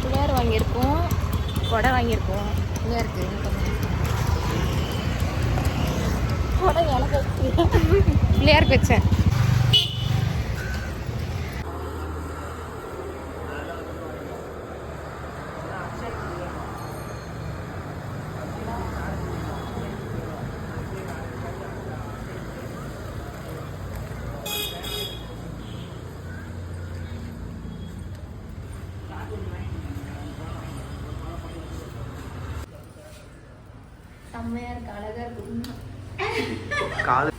பிள்ளையார் வாங்கியிருக்கோம். கொடை வாங்கியிருக்கோம். பிள்ளையாருக்கு கொடை எனக்கு பிள்ளையாருக்கு வச்சேன் செம்மையா இருக்கு அழகா இருக்கு. காது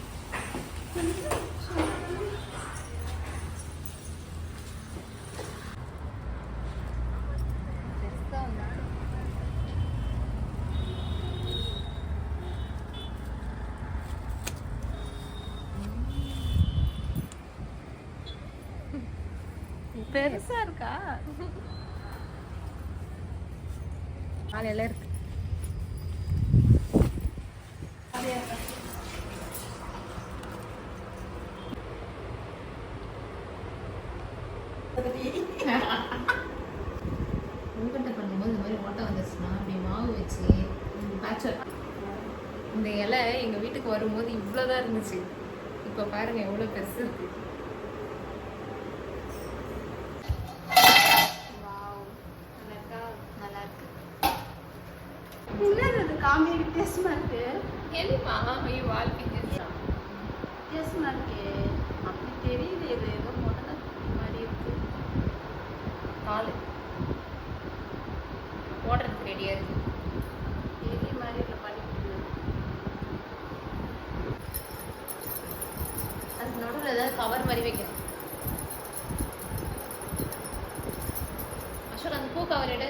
பெருசா வந்தா பெருசா இருக்கா? காலையில இருக்கு உங்கள்கிட்ட பண்ணும்போது இந்த மாதிரி ஓட்டை வந்துச்சுன்னா அப்படி மாவு வச்சு இந்த இலை எங்கள் வீட்டுக்கு வரும்போது இவ்வளோதான் இருந்துச்சு. இப்போ பாருங்க எவ்வளோ பெருசு இருக்கு. காமெடி வித்தியாசமா இருக்கு? என்னமா ஐயோ வாழ்க்கை வித்தியாசமா இருக்கு. அப்படி தெரியுது இது ஏதோ முதல்ல பால் ஓடுறதுக்கு ரெடியாக இருக்கு. பெரிய மாதிரி பண்ணிட்டு அதுக்கு நடுவில் ஏதாவது கவர் மாதிரி வைக்கணும். அசோக் அந்த பூ கவர் எடு.